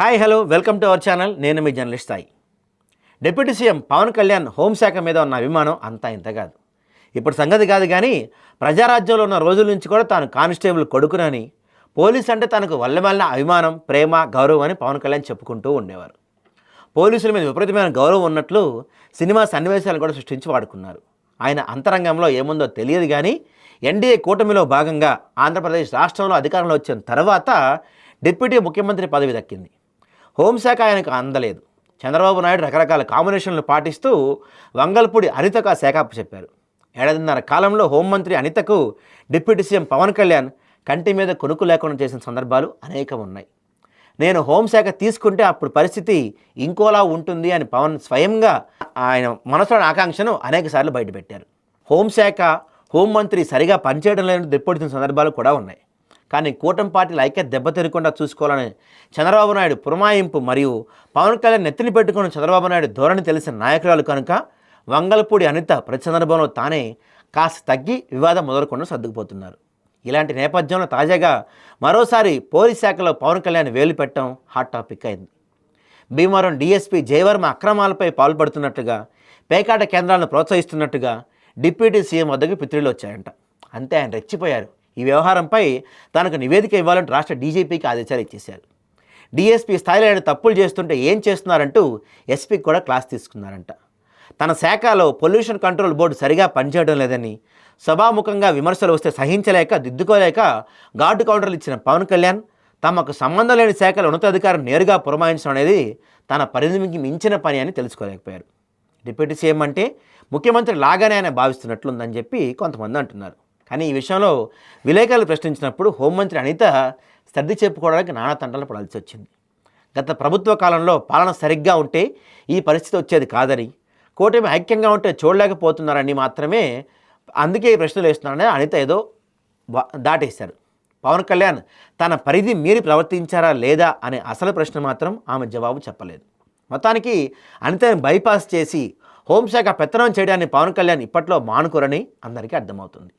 Hi hello welcome to our channel. నేను మీ journalist Sai. Deputy CM Pawan Kalyan హోంశాఖ మీద ఉన్న అభిమానం అంతా ఇంత కాదు. ఇప్పుడు సంగతి కాదు కానీ ప్రజారాజ్యంలో ఉన్న రోజుల నుంచి కూడా తాను కానిస్టేబుల్ కొడుకునని పోలీస్ అంటే తనకు వల్లమల్లిన అభిమానం ప్రేమ గౌరవం అని పవన్ కళ్యాణ్ చెప్పుకుంటూ ఉండేవారు. పోలీసుల మీద విపరీతమైన గౌరవం ఉన్నట్లు సినిమా సన్నివేశాలు కూడా సృష్టించి వాడుకున్నారు. ఆయన అంతరంగంలో ఏముందో తెలియదు కానీ ఎన్డీఏ కూటమిలో భాగంగా ఆంధ్రప్రదేశ్ రాష్ట్రంలో అధికారంలో వచ్చిన తర్వాత డిప్యూటీ ముఖ్యమంత్రి పదవి దక్కింది. హోంశాఖ ఆయనకు అందలేదు. చంద్రబాబు నాయుడు రకరకాల కాంబినేషన్లు పాటిస్తూ వంగల్పూడి అనితకు ఆ శాఖ చెప్పారు. ఏడాదిన్నర కాలంలో హోంమంత్రి అనితకు డిప్యూటీ సీఎం పవన్ కళ్యాణ్ కంటి మీద కొనుక్కు లేకుండా చేసిన సందర్భాలు అనేకం ఉన్నాయి నేను హోంశాఖ తీసుకుంటే అప్పుడు పరిస్థితి ఇంకోలా ఉంటుంది అని పవన్ స్వయంగా ఆయన మనసులోని ఆకాంక్షను అనేకసార్లు బయటపెట్టారు. హోంశాఖ హోంమంత్రి సరిగా పనిచేయడం లేని దెబ్బతిన సందర్భాలు కూడా ఉన్నాయి. కానీ కూటమి పార్టీల ఐక్యత దెబ్బతిరగకుండా చూసుకోవాలని చంద్రబాబు నాయుడు పురమాయింపు మరియు పవన్ కళ్యాణ్ నెత్తిని పెట్టుకున్న చంద్రబాబు నాయుడు ధోరణి తెలిసిన నాయకురాలు కనుక వంగలపూడి అనిత ప్రతి సందర్భంలో తానే కాస్త తగ్గి వివాదం మొదలకుండా సర్దుకుపోతున్నారు. ఇలాంటి నేపథ్యంలో తాజాగా మరోసారి పోలీస్ శాఖలో పవన్ కళ్యాణ్ వేలు పెట్టడం హాట్ టాపిక్ అయింది. భీమవరం డీఎస్పీ జయవర్మ అక్రమాలపై పాల్పడుతున్నట్టుగా పేకాట కేంద్రాలను ప్రోత్సహిస్తున్నట్టుగా డిప్యూటీ సీఎం వద్దకు పిత్రులు వచ్చాయంట. అంతే ఆయన రెచ్చిపోయారు. ఈ వ్యవహారంపై తనకు నివేదిక ఇవ్వాలంటూ రాష్ట్ర డీజీపీకి ఆదేశాలు ఇచ్చేశారు. డీఎస్పీ స్థాయిలో ఆయన తప్పులు చేస్తుంటే ఏం చేస్తున్నారంటూ ఎస్పీకి కూడా క్లాస్ తీసుకున్నారంట. తన శాఖలో పొల్యూషన్ కంట్రోల్ బోర్డు సరిగా పనిచేయడం లేదని సభాముఖంగా విమర్శలు వస్తే సహించలేక దిద్దుకోలేక గార్డు కౌంటర్లు ఇచ్చిన పవన్ కళ్యాణ్ తమకు సంబంధం లేని శాఖల ఉన్నతాధికారం నేరుగా పురమాయించడం అనేది తన పరిధికి మించిన పని అని తెలుసుకోలేకపోయారు. డిప్యూటీ సీఎం అంటే ముఖ్యమంత్రి లాగానే ఆయన భావిస్తున్నట్లుందని చెప్పి కొంతమంది అంటున్నారు. కానీ ఈ విషయంలో విలేకరులు ప్రశ్నించినప్పుడు హోంమంత్రి అనిత సర్ది చెప్పుకోవడానికి నానా తంటలు పడాల్సి వచ్చింది. గత ప్రభుత్వ కాలంలో పాలన సరిగ్గా ఉంటే ఈ పరిస్థితి వచ్చేది కాదని కూటమి ఐక్యంగా ఉంటే చూడలేకపోతున్నారని మాత్రమే అందుకే ఈ ప్రశ్నలు వేస్తున్నారని అనిత ఏదో దాటేశారు. పవన్ కళ్యాణ్ తన పరిధి మీరి ప్రవర్తించారా లేదా అనే అసలు ప్రశ్న మాత్రం ఆమె జవాబు చెప్పలేదు. మొత్తానికి అనితని బైపాస్ చేసి హోంశాఖ పెత్తనం చేయడాన్ని పవన్ కళ్యాణ్ ఇప్పట్లో మానుకోరని అందరికీ అర్థమవుతుంది.